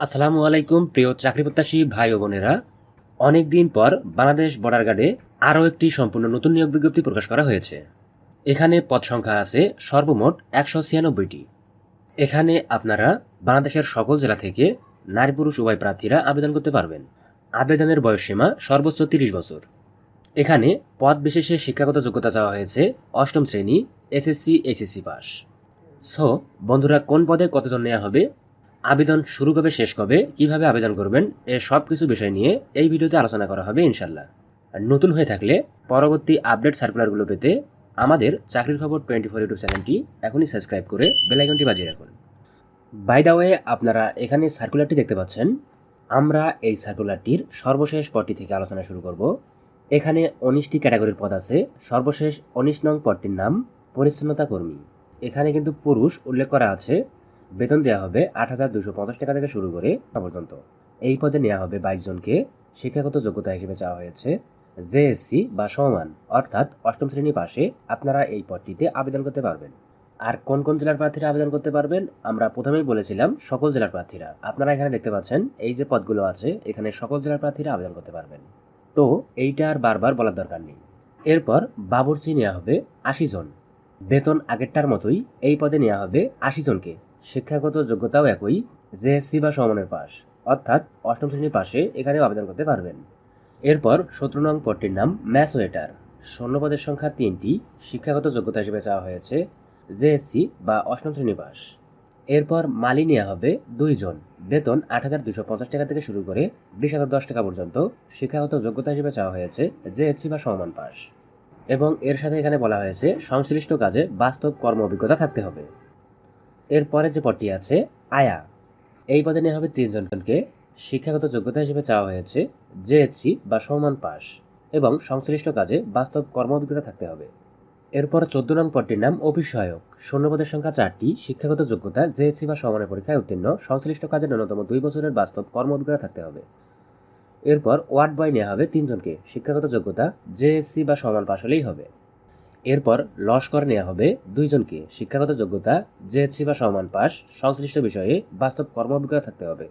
আসসালামু আলাইকুম, প্রিয় চাকরি প্রত্যাশী ভাই ও বোনেরা। অনেকদিন পর বাংলাদেশ বর্ডার গার্ডে আরও একটি সম্পূর্ণ নতুন নিয়োগ বিজ্ঞপ্তি প্রকাশ করা হয়েছে। এখানে পদ সংখ্যা আছে সর্বমোট একশো ছিয়ানব্বইটি। এখানে আপনারা বাংলাদেশের সকল জেলা থেকে নারী পুরুষ উভয় প্রার্থীরা আবেদন করতে পারবেন। আবেদনের বয়সসীমা সর্বোচ্চ তিরিশ বছর। এখানে পদ বিশেষে শিক্ষাগত যোগ্যতা চাওয়া হয়েছে অষ্টম শ্রেণি, এসএসসি, এইচএসসি পাস। সো, বন্ধুরা, কোন পদে কতজন নেওয়া হবে আবেদন শুরু কবে, শেষ কবে, কীভাবে আবেদন করবেন, এ সব কিছু বিষয় নিয়ে এই ভিডিওতে আলোচনা করা হবে ইনশাল্লাহ আর নতুন হয়ে থাকলে পরবর্তী আপডেট সার্কুলারগুলো পেতে আমাদের চাকরির খবর টোয়েন্টি ফোর ইউটিউব চ্যানেলটি এখনই সাবস্ক্রাইব করে বেলাইকনটি বাজিয়ে রাখুন। বাই দা ওয়ে আপনারা এখানে সার্কুলারটি দেখতে পাচ্ছেন। আমরা এই সার্কুলারটির সর্বশেষ পদটি থেকে আলোচনা শুরু করব। এখানে উনিশটি ক্যাটাগরির পদ আছে। সর্বশেষ উনিশ নং পদটির নাম পরিচ্ছন্নতা কর্মী। এখানে কিন্তু পুরুষ উল্লেখ করা আছে। বেতন দেওয়া হবে আট হাজার দুশো পঞ্চাশ টাকা থেকে শুরু করে পর্যন্ত। এই পদে নেওয়া হবে বাইশ জনকে শিক্ষাগত যোগ্যতা হিসেবে চাওয়া হয়েছে, জেএসসি বা সমান, অর্থাৎ অষ্টম শ্রেণি পাশে আপনারা এই পদটিতে আবেদন করতে পারবেন। আর কোন কোন জেলার প্রার্থীরা আবেদন করতে পারবেন, আমরা প্রথমেই বলেছিলাম সকল জেলার প্রার্থীরা। আপনারা এখানে দেখতে পাচ্ছেন, এই যে পদগুলো আছে, এখানে সকল জেলার প্রার্থীরা আবেদন করতে পারবেন। তো এইটা আর বারবার বলার দরকার নেই। এরপর বাবুর্চি নেওয়া হবে আশি জন। বেতন আগেরটার মতোই এই পদে নেওয়া হবে আশি জনকে। শিক্ষাগত যোগ্যতাও একই জেএসসি বা সমানের পাস অর্থাৎ অষ্টম শ্রেণির পাশে এখানেও আবেদন করতে পারবেন। এরপর সতেরো নং পদটির নাম ম্যাথ ওয়েটার শূন্যপদের সংখ্যা তিনটি, শিক্ষাগত যোগ্যতা হিসেবে চাওয়া হয়েছে জেএসসি বা অষ্টম শ্রেণি পাস এরপর মালি নেওয়া হবে দুইজন বেতন আট হাজার দুশো পঞ্চাশ টাকা থেকে শুরু করে বিশ হাজার দশ টাকা পর্যন্ত শিক্ষাগত যোগ্যতা হিসেবে চাওয়া হয়েছে জেএসসি বা সমান পাস এবং এর সাথে এখানে বলা হয়েছে, সংশ্লিষ্ট কাজে বাস্তব কর্ম অভিজ্ঞতা থাকতে হবে। এরপরে যে পদটি আছে, আয়া। এই পদে নেওয়া হবে তিনজনকে। শিক্ষাগত যোগ্যতা হিসেবে চাওয়া হয়েছে জেএসসি বা সমান পাস এবং সংশ্লিষ্ট কাজে বাস্তব কর্ম অভিজ্ঞতা থাকতে হবে। এরপর চোদ্দ নং পদটির নাম সহায়ক শূন্যপদের সংখ্যা চারটি। শিক্ষাগত যোগ্যতা, জেএসসি বা সমানের পরীক্ষায় উত্তীর্ণ। সংশ্লিষ্ট কাজে ন্যূনতম দুই বছরের বাস্তব কর্ম অভিজ্ঞতা থাকতে হবে। এরপর ওয়ার্ড বয় নেওয়া হবে তিনজনকে। শিক্ষাগত যোগ্যতা, জেএসসি বা সমান পাস হলেই হবে। এরপর লস্কর নেওয়া হবে দুইজনকে। শিক্ষাগত যোগ্যতা, জেএসসি বা সমান পাস, সংশ্লিষ্ট বিষয়ে বাস্তব কর্ম অভিজ্ঞতা থাকতে হবে।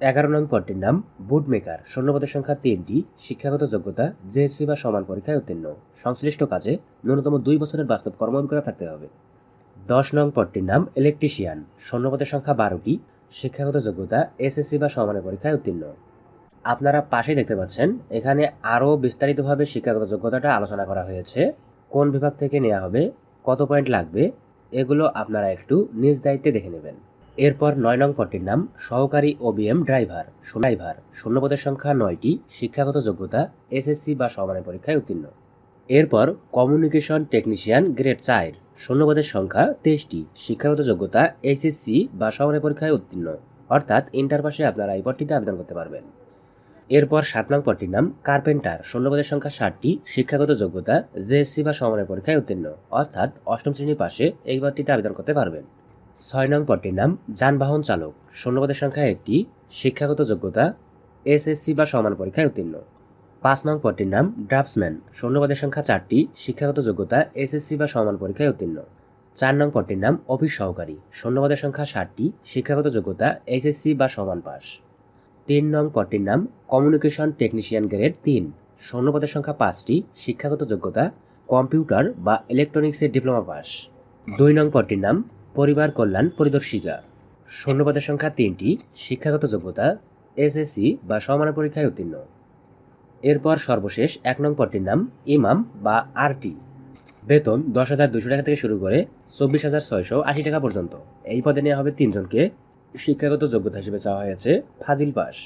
এগারো নং পদটির নাম বুট মেকার শূন্যপদের সংখ্যা তিনটি, শিক্ষাগত যোগ্যতা, জেএসসি বা সমান পরীক্ষায় উত্তীর্ণ। সংশ্লিষ্ট কাজে ন্যূনতম দুই বছরের বাস্তব কর্ম অভিজ্ঞতা থাকতে হবে। দশ নং পদটির নাম ইলেকট্রিশিয়ান শূন্যপদের সংখ্যা বারোটি, শিক্ষাগত যোগ্যতা, এসএসসি বা সমানের পরীক্ষায় উত্তীর্ণ। আপনারা পাশে দেখতে পাচ্ছেন, এখানে আরও বিস্তারিতভাবে শিক্ষাগত যোগ্যতাটা আলোচনা করা হয়েছে। কোন বিভাগ থেকে নেওয়া হবে, কত পয়েন্ট লাগবে, এগুলো আপনারা একটু নিজ দায়িত্বে দেখে নেবেন। এরপর নয় নং পদটির নাম, সহকারী ওবিএম ড্রাইভার ড্রাইভার শূন্যপদের সংখ্যা নয়টি, শিক্ষাগত যোগ্যতা এসএসসি বা সমানের পরীক্ষায় উত্তীর্ণ। এরপর কমিউনিকেশন টেকনিশিয়ান গ্রেড চার শূন্যপদের সংখ্যা তেইশটি, শিক্ষাগত যোগ্যতা এইচএসসি বা সমানের পরীক্ষায় উত্তীর্ণ। অর্থাৎ ইন্টার পাশে আপনারা এই পদটিতে আবেদন করতে পারবেন। এরপর সাত নং পদটির নাম কার্পেন্টার। ষোলো পদের সংখ্যা ষাটটি, শিক্ষাগত যোগ্যতা জেএসসি বা সমানের পরীক্ষায় উত্তীর্ণ। অর্থাৎ অষ্টম শ্রেণি পাশে এই পদটিতে আবেদন করতে পারবেন। ছয় নং পদটির নাম যানবাহন চালক। ষোলো শূন্যপদের সংখ্যা একটি, শিক্ষাগত যোগ্যতা এসএসসি বা সমান পরীক্ষায় উত্তীর্ণ। পাঁচ নং পদটির নাম ড্রাফটসম্যান। শূন্যপদের সংখ্যা চারটি, শিক্ষাগত যোগ্যতা এসএসসি বা সমান পরীক্ষায় উত্তীর্ণ। চার নং পদটির নাম অফিস সহকারী। ষোলো শূন্যপদের সংখ্যা ষাটটি, শিক্ষাগত যোগ্যতা এইচএসসি বা সমান পাস তিন নং পদটির নাম কমিউনিকেশন টেকনিশিয়ান গ্রেড তিন। শূন্যপদের সংখ্যা পাঁচটি, শিক্ষাগত যোগ্যতা, কম্পিউটার বা ইলেকট্রনিক্সের ডিপ্লোমা পাস। দুই নং পদটির নাম পরিবার কল্যাণ পরিদর্শিকা। শূন্যপদের সংখ্যা তিনটি, শিক্ষাগত যোগ্যতা, এসএসসি বা সমান পরীক্ষায় উত্তীর্ণ। এরপর সর্বশেষ এক নং পদটির নাম ইমাম বা আরটি। বেতন দশ হাজার দুশো টাকা থেকে শুরু করে চব্বিশ হাজার ছয়শো আশি টাকা পর্যন্ত। এই পদে নেওয়া হবে তিনজনকে শিক্ষাগত যোগ্যতা হিসেবে চাওয়া হয়েছে ফাজিল পাস।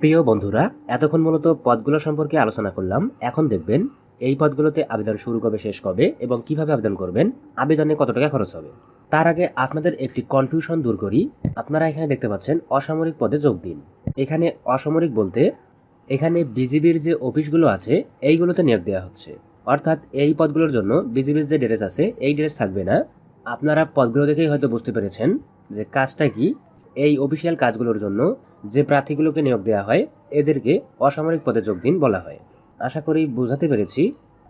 প্রিয় বন্ধুরা, এতক্ষণ মূলত পদগুলো সম্পর্কে আলোচনা করলাম। এখন দেখবেন এই পদগুলোতে আবেদন শুরু কবে, শেষ কবে এবং কীভাবে আবেদন করবেন, আবেদনে কত টাকা খরচ হবে। তার আগে আপনাদের একটি কনফিউশন দূর করি। আপনারা এখানে দেখতে পাচ্ছেন অসামরিক পদে যোগ দিন। এখানে অসামরিক বলতে এখানে বিজিবির যে অফিসগুলো আছে, এইগুলোতে নিয়োগ দেওয়া হচ্ছে। অর্থাৎ এই পদগুলোর জন্য বিজিবির যে ড্রেস আছে, এই ড্রেস থাকবে না। আপনারা পদগুলো দেখেই হয়তো বুঝতে পেরেছেন যে কাজটা কি। এই অফিসিয়াল কাজগুলোর জন্য যে প্রার্থীগুলোকে নিয়োগ দেওয়া হয়, এদেরকে অসামরিক পদে যোগ দিন বলা হয়। আশা করি বোঝাতে পেরেছি।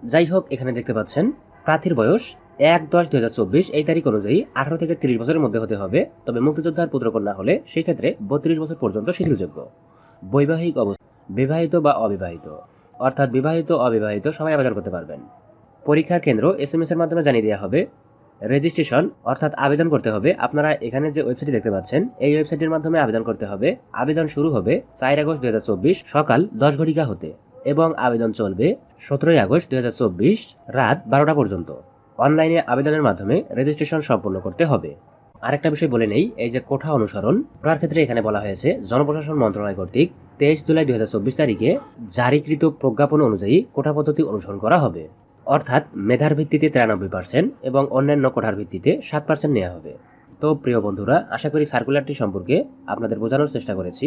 যাই হোক, এখানে দেখতে পাচ্ছেন, প্রার্থীর বয়স এক দশ দুই হাজার চব্বিশ, এই তারিখ অনুযায়ী আঠারো থেকে তিরিশ বছরের মধ্যে হতে হবে। তবে মুক্তিযোদ্ধার পুত্রকন্যা হলে সেই ক্ষেত্রে বত্রিশ বছর পর্যন্ত শিথিলযোগ্য। বৈবাহিক অবস্থা, বিবাহিত বা অবিবাহিত, অর্থাৎ বিবাহিত অবিবাহিত সবাই আবেদন করতে পারবেন। পরীক্ষার কেন্দ্র এস এম এস এর মাধ্যমে জানিয়ে দেওয়া হবে। রেজিস্ট্রেশন অর্থাৎ আবেদন করতে হবে। আপনারা এখানে যে ওয়েবসাইটটি দেখতে পাচ্ছেন, এই ওয়েবসাইটের মাধ্যমে আবেদন করতে হবে। আবেদন শুরু হবে চার আগস্ট দুই হাজার চব্বিশ সকাল দশ ঘটিকা হতে এবং আবেদন চলবে সতেরোই আগস্ট দুই হাজার চব্বিশ রাত বারোটা পর্যন্ত। অনলাইনে আবেদনের মাধ্যমে রেজিস্ট্রেশন সম্পন্ন করতে হবে। আরেকটা বিষয় বলে নেই, এই যে কোঠা অনুসরণ করার ক্ষেত্রে এখানে বলা হয়েছে, জনপ্রশাসন মন্ত্রণালয় কর্তৃক তেইশ জুলাই দু হাজার চব্বিশ তারিখে জারিকৃত প্রজ্ঞাপন অনুযায়ী কোঠা পদ্ধতি অনুসরণ করা হবে। অর্থাৎ মেধার ভিত্তিতে তিরানব্বই পার্সেন্ট এবং অন্যান্য কোঠার ভিত্তিতে সাত পার্সেন্ট নেওয়া হবে। তো প্রিয় বন্ধুরা, আশা করি সার্কুলারটি সম্পর্কে আপনাদের বোঝানোর চেষ্টা করেছি।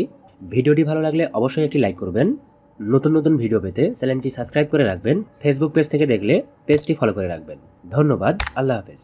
ভিডিওটি ভালো লাগলে অবশ্যই একটি লাইক করবেন। নতুন নতুন ভিডিও পেতে চ্যানেলটি সাবস্ক্রাইব করে রাখবেন। ফেসবুক পেজ থেকে দেখলে পেজটি ফলো করে রাখবেন। ধন্যবাদ। আল্লাহ হাফেজ।